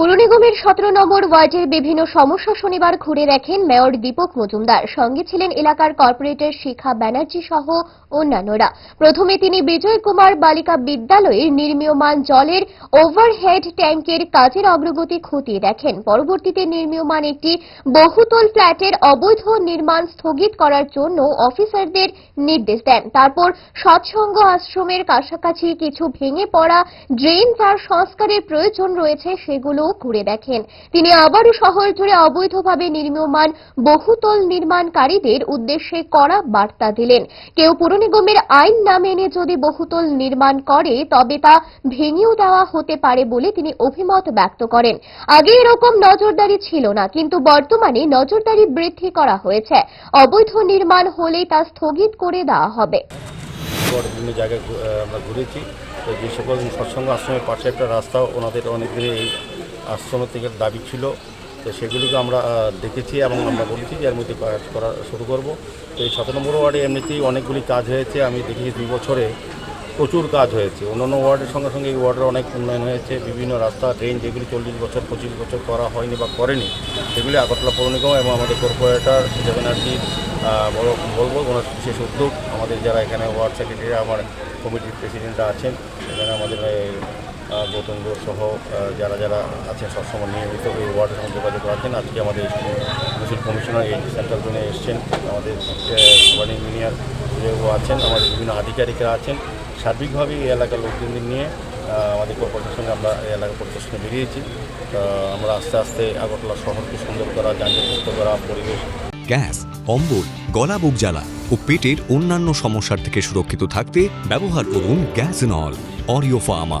পুর নিগমের সতেরো নম্বর ওয়ার্ডের বিভিন্ন সমস্যা শনিবার ঘুরে দেখেন মেয়র দীপক মজুমদার। সঙ্গে ছিলেন এলাকার কর্পোরেটর শিখা ব্যানার্জি সহ অন্যান্যরা। প্রথমে তিনি বিজয় কুমার বালিকা বিদ্যালয়ের নির্মীয়মান জলের ওভারহেড ট্যাঙ্কের কাজের অগ্রগতি খতিয়ে দেখেন। পরবর্তীতে নির্মীয়মান একটি বহুতল ফ্ল্যাটের অবৈধ নির্মাণ স্থগিত করার জন্য অফিসারদের নির্দেশ দেন। তারপর সৎসঙ্গ আশ্রমের কাছাকাছি কিছু ভেঙে পড়া ড্রেন যার সংস্কারের প্রয়োজন রয়েছে, সেগুলো ঘুরে দেখেন। তিনি আবারও শহর জুড়ে অবৈধভাবে নির্মীয়মান, বহুতল নির্মাণকারীদের উদ্দেশ্যে কড়া বার্তা দিলেন। কেউ পুর নিগমের আইন না মেনে যদি বহুতল নির্মাণ করে, তবে তা ভেঙেও দেওয়া হতে পারে বলে তিনি অভিমত ব্যক্ত করেন। আগে এরকম নজরদারি ছিল না, কিন্তু বর্তমানে নজরদারি বৃদ্ধি করা হয়েছে। অবৈধ নির্মাণ হলেই তা স্থগিত করে দেওয়া হবে। বিভিন্ন জায়গায় আমরা ঘুরেছি। যে সকল সৎসঙ্গ আশ্রমের পাশে একটা রাস্তা, ওনাদের অনেক এই আশ্রমের থেকে দাবি ছিল তো সেগুলিকে আমরা দেখেছি এবং আমরা বলেছি যে এর মধ্যে কাজ করা শুরু করব। তো এই সতেরো নম্বর ওয়ার্ডে এমনিতেই অনেকগুলি কাজ হয়েছে। আমি দেখেছি দুই বছরে প্রচুর কাজ হয়েছে। অন্যান্য ওয়ার্ডের সঙ্গে সঙ্গে এই ওয়ার্ডের অনেক উন্নয়ন হয়েছে। বিভিন্ন রাস্তা ট্রেন যেগুলি চল্লিশ বছর পঁচিশ বছর করা হয়নি বা করেনি সেগুলি আগরতলা পৌর নিগম এবং আমাদের কর্পোরেটর আহ, বড় বলব ওনার বিশেষ উদ্যোগ। আমাদের যারা এখানে ওয়ার্ড সেক্রেটারি আমার কমিটির প্রেসিডেন্টরা আছেন এখানে আমাদের গৌতম সহ যারা যারা আছেন সবসময় নিয়মিত এই ওয়ার্ডের সঙ্গে যোগাযোগ রাখেন। আজকে আমাদের মুসিল কমিশনার, এই সেন্ট্রাল জোনে এসছেন। আমাদের ওয়ার্ড ইঞ্জিনিয়ার আছেন, আমাদের বিভিন্ন আধিকারিকরা আছেন। সার্বিকভাবে এই এলাকার লোকজনদের নিয়ে আমাদের কর্পোরেটের সঙ্গে আমরা এই এলাকা পরিদর্শনে বেরিয়েছি। আমরা আস্তে আস্তে আগরতলা শহরকে সুন্দর করা, যানজটমুক্ত করা, পরিবেশ গ্যাস, অম্বল, গলা বুক জ্বালা ও পেটের অন্যান্য সমস্যার থেকে সুরক্ষিত থাকতে ব্যবহার করুন গ্যাস নল, অরিও ফার্মা।